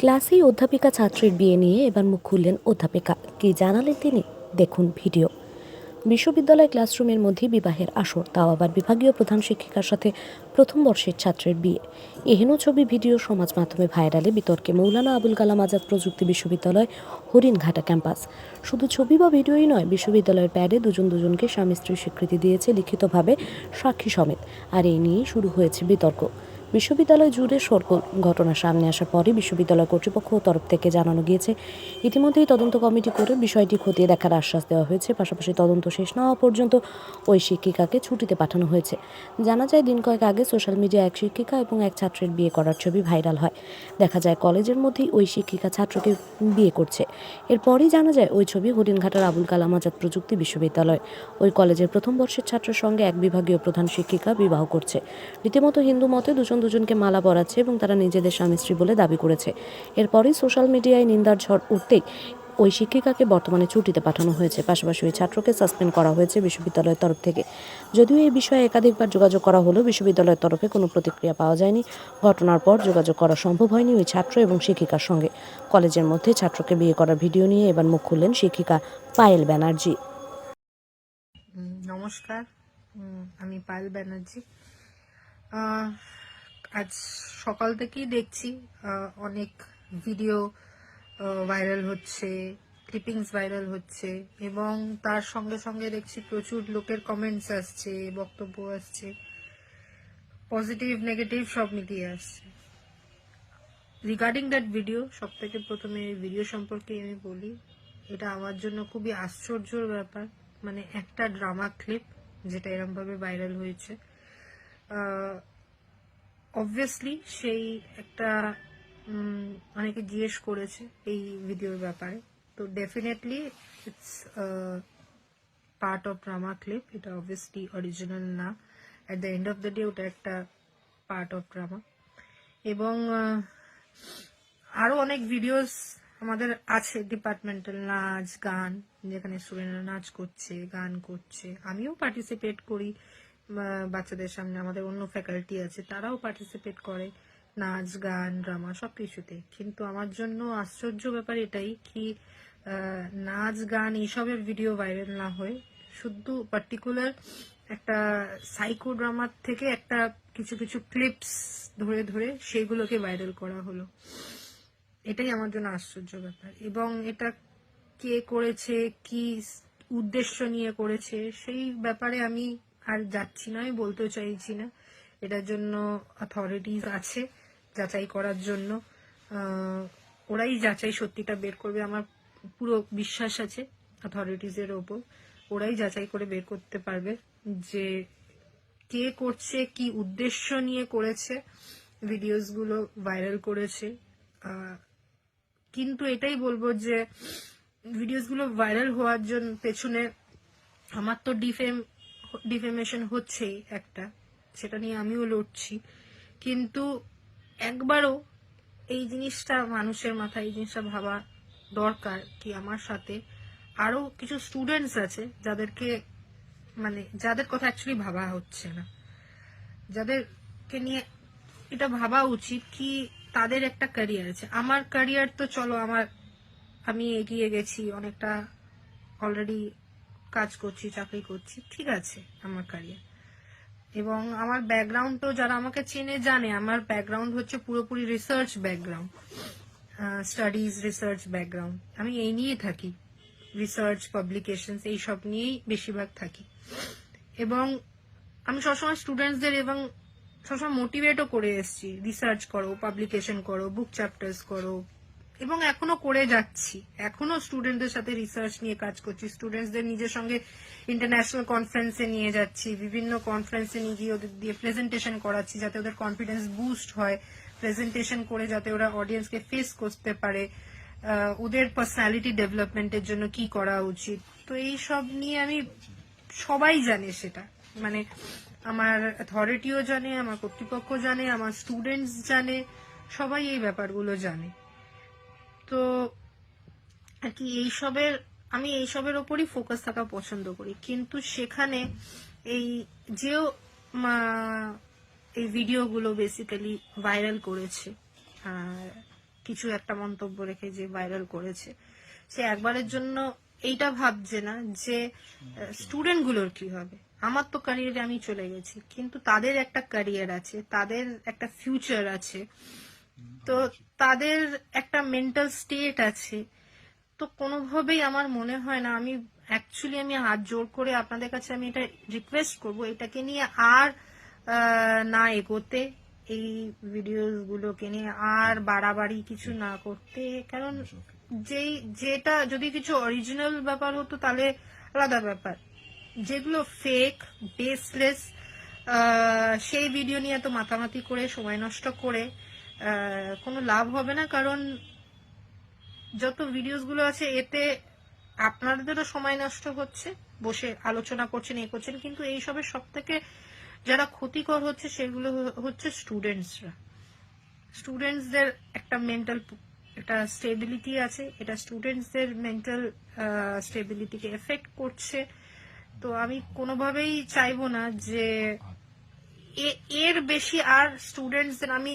ক্লাসেই অধ্যাপিকা ছাত্রীর বিয়ে নিয়ে এবার মুখ খুললেন অধ্যাপিকা। কি জানালেন তিনি? দেখুন ভিডিও। বিশ্ববিদ্যালয় ক্লাসরুমের মধ্যে বিবাহের আসর, তাও আবার বিভাগীয় প্রধান শিক্ষিকার সাথে প্রথম বর্ষের ছাত্রের বিয়ে। এহেন ছবি, ভিডিও সমাজ মাধ্যমে ভাইরালে বিতর্কে মৌলানা আবুল কালাম আজাদ প্রযুক্তি বিশ্ববিদ্যালয়, হরিণঘাটা ক্যাম্পাস। শুধু ছবি বা ভিডিওই নয়, বিশ্ববিদ্যালয়ের প্যাডে দুজন দুজনকে স্বামী স্ত্রীর স্বীকৃতি দিয়েছে লিখিতভাবে সাক্ষী সমেত। আর এই নিয়েই শুরু হয়েছে বিতর্ক। বিশ্ববিদ্যালয় জুড়ে সরগোল। ঘটনা সামনে আসার পরই বিশ্ববিদ্যালয় কর্তৃপক্ষ তরফ থেকে জানানো গিয়েছে, ইতিমধ্যেই তদন্ত কমিটি করে বিষয়টি খতিয়ে দেখার আশ্বাস দেওয়া হয়েছে। পাশাপাশি তদন্ত শেষ না হওয়া পর্যন্ত ওই শিক্ষিকাকে ছুটিতে পাঠানো হয়েছে। জানা যায়, দিন কয়েক আগে সোশ্যাল মিডিয়ায় এক শিক্ষিকা এবং এক ছাত্রের বিয়ে করার ছবি ভাইরাল হয়। দেখা যায়, কলেজের মধ্যেই ওই শিক্ষিকা ছাত্রকে বিয়ে করছে। এরপরই জানা যায়, ওই ছবি হরিণঘাটার আবুল কালাম আজাদ প্রযুক্তি বিশ্ববিদ্যালয়। ওই কলেজের প্রথম বর্ষের ছাত্রের সঙ্গে এক বিভাগীয় প্রধান শিক্ষিকা বিবাহ করছে। রীতিমতো হিন্দু মতে দুজন দুজনকে মালা পরাচ্ছে এবং তারা নিজেদের স্বামী স্ত্রী বলে দাবি করেছে। এরপরই সোশ্যাল মিডিয়ায় নিন্দার ঝড় উঠতেই ওই শিক্ষিকাকে বর্তমানে ছুটিতে পাঠানো হয়েছে। পাশাপাশি ওই ছাত্রকে সাসপেন্ড করা হয়েছে বিশ্ববিদ্যালয়ের তরফ থেকে। যদিও এই বিষয়ে একাধিকবার যোগাযোগ করা হলেও বিশ্ববিদ্যালয়ের তরফে কোনো প্রতিক্রিয়া পাওয়া যায়নি। ঘটনার পর যোগাযোগ করা সম্ভব হয়নি ওই ছাত্র এবং শিক্ষিকার সঙ্গে। কলেজের মধ্যে ছাত্রকে বিয়ে করার ভিডিও নিয়ে এবার মুখ খুললেন শিক্ষিকা পায়েল ব্যানার্জি। নমস্কার। আমি পায়েল ব্যানার্জি। আজ সকাল থেকেই দেখছি অনেক ভিডিও ভাইরাল হচ্ছে ক্লিপিংস ভাইরাল হচ্ছে এবং তার সঙ্গে সঙ্গে দেখছি প্রচুর লোকের কমেন্টস আসছে, বক্তব্য আসছে। পজিটিভ নেগেটিভ সব মিলিয়ে আসছে। রিগার্ডিং দ্যাট ভিডিও সব থেকে প্রথমে ভিডিও সম্পর্কে আমি বলি, এটা আমার জন্য খুবই আশ্চর্যর ব্যাপার। মানে একটা ড্রামা ক্লিপ যেটা এরম ভাবে ভাইরাল হয়েছে অবভিয়াসলি সেই একটা অনেকে জিজ্ঞেস করেছে এই ভিডিওর ব্যাপারে। তো definitely it's part of drama clip এটা অবভিয়াসলি অরিজিনাল না। At the end of the day ওটা একটা পার্ট অফ ড্রামা এবং আরও অনেক ভিডিওস আমাদের আছে ডিপার্টমেন্টাল নাচ, গান, যেখানে স্টুডেন্টরা নাচ করছে, গান করছে। আমিও পার্টিসিপেট করি। বাচ্চাদের সামনে আমাদের অন্য ফ্যাকাল্টি আছে, তারাও পার্টিসিপেট করে। নাচ, গান ড্রামা সব কিছুতে কিন্তু আমার জন্য আশ্চর্য ব্যাপার এটাই কি নাচ, গান এইসবের ভিডিও ভাইরাল না হয়ে শুধু পার্টিকুলার একটা সাইকো ড্রামার থেকে একটা কিছু কিছু ক্লিপস ধরে ধরে সেইগুলোকে ভাইরাল করা হলো। এটাই আমার জন্য আশ্চর্য ব্যাপার। এবং এটা কে করেছে, কি উদ্দেশ্য নিয়ে করেছে, সেই ব্যাপারে আমি আর যাচ্ছি না, আমি বলতেও চাইছি না। এটার জন্য অথরিটিস আছে যাচাই করার জন্য। ওরাই যাচাই সত্যিটা বের করবে, আমার পুরো বিশ্বাস আছে অথরিটিসের ওপর। ওরাই যাচাই করে বের করতে পারবে যে কে করছে, কি উদ্দেশ্য নিয়ে করেছে। ভিডিওসগুলো ভাইরাল করেছে। কিন্তু এটাই বলব যে ভিডিওসগুলো ভাইরাল হওয়ার জন্য পেছনে আমার তো ডিফেম ডিফেমেশন হচ্ছেই একটা, সেটা নিয়ে আমিও লড়ছি। কিন্তু একবারও এই জিনিসটা মানুষের মাথায়, এই জিনিসটা ভাবা দরকার কি আমার সাথে আরও কিছু স্টুডেন্টস আছে যাদেরকে মানে যাদের কথা অ্যাকচুয়ালি ভাবা হচ্ছে না। যাদেরকে নিয়ে এটা ভাবা উচিত কি তাদের একটা ক্যারিয়ার আছে। আমার ক্যারিয়ার তো চলো, আমার, আমি এগিয়ে গেছি, অনেকটা অলরেডি কাজ করছি, চাকরি করছি, ঠিক আছে আমার ক্যারিয়ার এবং আমার ব্যাকগ্রাউন্ড তো যারা আমাকে চেনে জানে, আমার ব্যাকগ্রাউন্ড হচ্ছে পুরোপুরি research background studies research background আমি এই নিয়ে থাকি রিসার্চ পাবলিকেশন এইসব নিয়েই বেশিরভাগ থাকি। এবং আমি সবসময় স্টুডেন্টসদের এবং সবসময় মোটিভেটও করে এসেছি। রিসার্চ করো পাবলিকেশন করো বুক চ্যাপ্টার্স করো এবং এখনও করে যাচ্ছি। এখনও স্টুডেন্টদের সাথে রিসার্চ নিয়ে কাজ করছি। স্টুডেন্টসদের নিজের সঙ্গে ইন্টারন্যাশনাল কনফারেন্সে নিয়ে যাচ্ছি। বিভিন্ন কনফারেন্সে নিয়ে গিয়ে ওদের দিয়ে প্রেজেন্টেশন করাচ্ছি যাতে ওদের কনফিডেন্স বুস্ট হয়। প্রেজেন্টেশন করে যাতে ওরা অডিয়েন্সকে ফেস করতে পারে। ওদের পার্সোনালিটি ডেভেলপমেন্টের জন্য কি করা উচিত? তো এই সব নিয়ে আমি সবাই জানে সেটা। মানে আমার অথরিটিও জানে, আমার কর্তৃপক্ষ জানে, আমার স্টুডেন্টস জানে, সবাই এই ব্যাপারগুলো জানে। তো আর কি এইসবের, আমি এইসবের ওপরই ফোকাস থাকা পছন্দ করি। কিন্তু সেখানে এই মা- এই ভিডিওগুলো বেসিক্যালি ভাইরাল করেছে কিছু একটা মন্তব্য রেখে যে ভাইরাল করেছে, সে একবারের জন্য এইটা ভাবছে না যে স্টুডেন্টগুলোর কি হবে? আমার তো ক্যারিয়ারে আমি চলে গেছি, কিন্তু তাদের একটা ক্যারিয়ার আছে, তাদের একটা ফিউচার আছে তো তাদের একটা মেন্টাল স্টেট আছে। তো কোনোভাবেই আমার মনে হয় না, আমি অ্যাকচুয়ালি আমি হাত জোর করে আপনাদের কাছে আমি এটা রিকোয়েস্ট করব। এটাকে নিয়ে আর না এগোতে, এই ভিডিওস গুলোকে নিয়ে আর বাড়াবাড়ি কিছু না করতে। কারণ যেই, যেটা যদি কিছু অরিজিনাল ব্যাপার হতো তাহলে আলাদা ব্যাপার। যেগুলো ফেক বেসলেস সেই ভিডিও নিয়ে এত মাতামাতি করে, সময় নষ্ট করে কোনো লাভ হবে না, কারণ যত ভিডিওসগুলো আছে, এতে আপনাদেরও সময় নষ্ট হচ্ছে, বসে আলোচনা করছেন, এ করছেন, কিন্তু এইসবের সব থেকে যারা ক্ষতিকর হচ্ছে, সেগুলো হচ্ছে স্টুডেন্টসরা স্টুডেন্টসদের একটা মেন্টাল একটা স্টেবিলিটি আছে, এটা স্টুডেন্টসদের মেন্টাল স্টেবিলিটিকে এফেক্ট করছে। তো আমি কোনোভাবেই চাইব না যে এর বেশি আর স্টুডেন্টসদের আমি